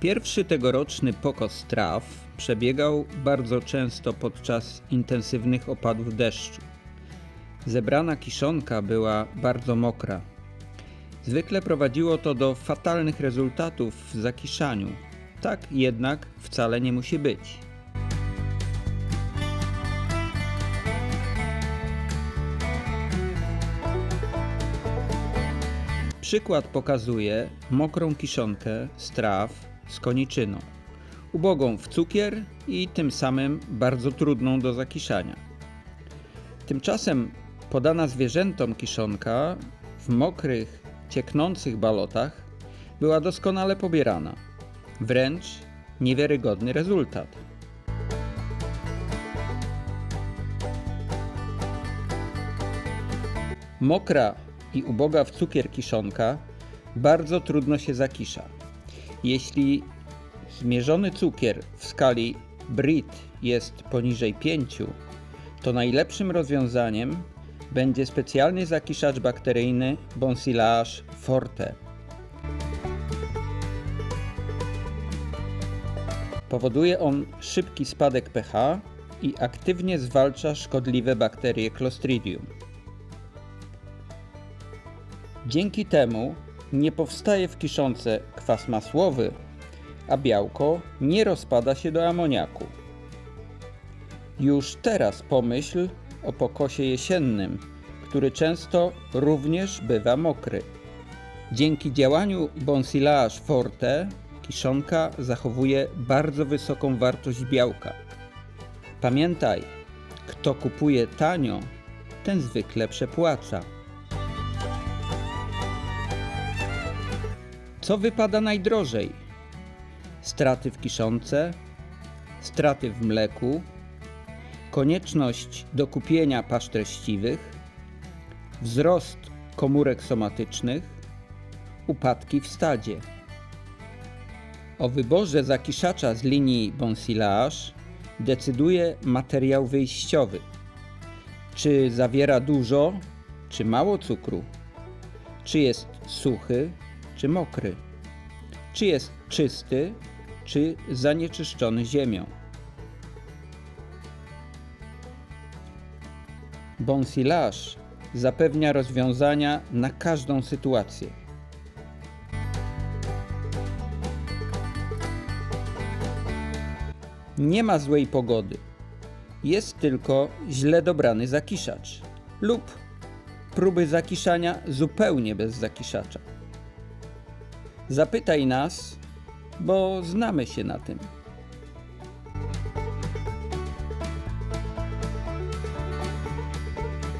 Pierwszy tegoroczny pokos traw przebiegał bardzo często podczas intensywnych opadów deszczu. Zebrana kiszonka była bardzo mokra. Zwykle prowadziło to do fatalnych rezultatów w zakiszaniu. Tak jednak wcale nie musi być. Przykład pokazuje mokrą kiszonkę z traw z koniczyną, ubogą w cukier i tym samym bardzo trudną do zakiszania. Tymczasem podana zwierzętom kiszonka w mokrych, cieknących balotach była doskonale pobierana. Wręcz niewiarygodny rezultat. Mokra i uboga w cukier kiszonka bardzo trudno się zakisza. Jeśli zmierzony cukier w skali Brit jest poniżej 5, to najlepszym rozwiązaniem będzie specjalny zakiszacz bakteryjny Bonsillage Forte. Powoduje on szybki spadek pH i aktywnie zwalcza szkodliwe bakterie Clostridium. Dzięki temu nie powstaje w kiszonce kwas masłowy, a białko nie rozpada się do amoniaku. Już teraz pomyśl o pokosie jesiennym, który często również bywa mokry. Dzięki działaniu Bonsillage Forte kiszonka zachowuje bardzo wysoką wartość białka. Pamiętaj, kto kupuje tanio, ten zwykle przepłaca. Co wypada najdrożej? Straty w kiszonce, straty w mleku, konieczność dokupienia pasz treściwych, wzrost komórek somatycznych, upadki w stadzie. O wyborze zakiszacza z linii Bonsillage decyduje materiał wyjściowy. Czy zawiera dużo, czy mało cukru? Czy jest suchy, czy mokry? Czy jest czysty, czy zanieczyszczony ziemią? Bonsillage zapewnia rozwiązania na każdą sytuację. Nie ma złej pogody. Jest tylko źle dobrany zakiszacz lub próby zakiszania zupełnie bez zakiszacza. Zapytaj nas, bo znamy się na tym.